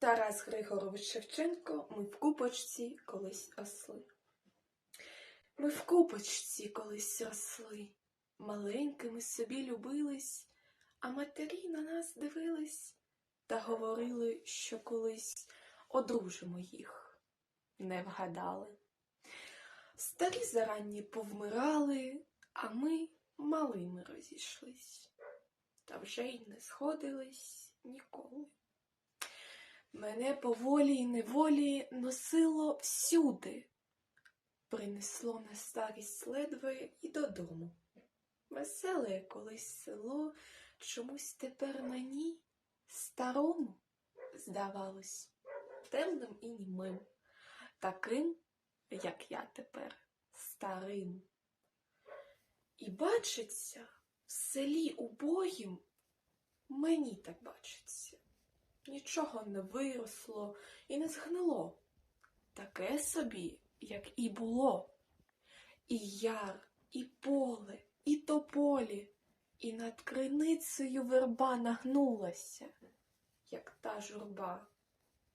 Тарас Григорович Шевченко, ми в купочці колись росли. Ми в купочці колись росли, маленькими собі любились, а матері на нас дивились та говорили, що колись одружимо їх. Не вгадали. Старі заранні повмирали, а ми малими розійшлись, та вже й не сходились ніколи. Мене поволі й неволі носило всюди, принесло на старість ледве і додому. Веселе колись село чомусь тепер мені старому здавалось темним і німим, таким, як я тепер, старим. І бачиться в селі убогім, мені так бачиться. Нічого не виросло і не згнило. Таке собі, як і було. І яр, і поле, і тополі, і над криницею верба нагнулася, як та журба,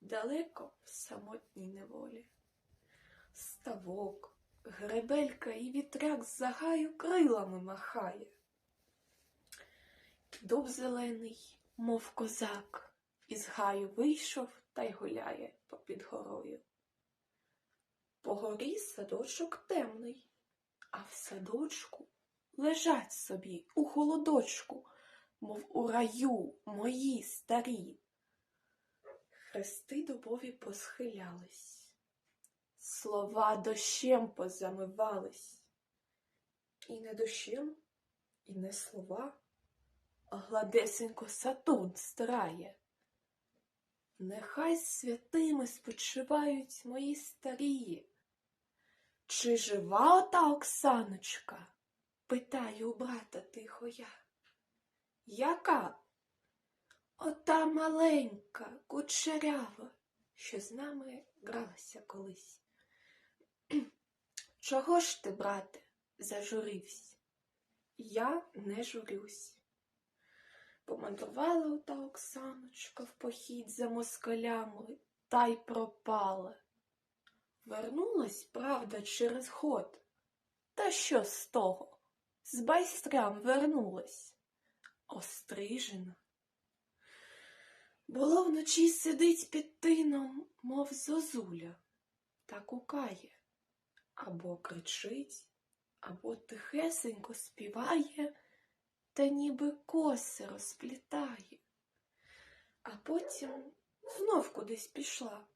далеко в самотній неволі. Ставок, гребелька і вітряк з загаю крилами махає. Дуб зелений, мов козак, із гаю вийшов та й гуляє попід горою. По горі садочок темний, а в садочку лежать собі у холодочку, мов у раю мої старі. Хрести дубові посхилялись, слова дощем позамивались. І не дощем, і не слова, а гладесенько Сатурн стирає. Нехай святими спочивають мої старії. Чи жива ота Оксаночка? Питаю у брата тихо я. Яка? Ота маленька, кучерява, що з нами гралася колись. Чого ж ти, брате, зажурився? Я не журюсь. Помандрувала ота Оксаночка в похід за москалями та й пропала. Вернулась, правда, через год. Та що з того? З байстрям вернулась. Острижена. Було вночі сидить під тином, мов зозуля, та кукає, або кричить, або тихесенько співає та ніби коси розплітає, а потім знов кудись пішла.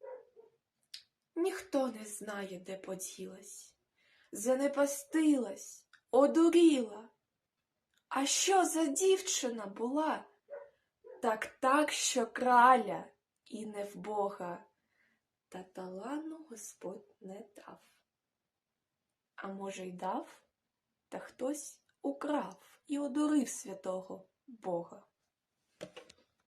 Ніхто не знає, де поділась, занепастилась, одуріла. А що за дівчина була? Так так, що краля і не в Бога, та талану Господь не дав. А може, й дав, та хтось украв і одурив святого Бога.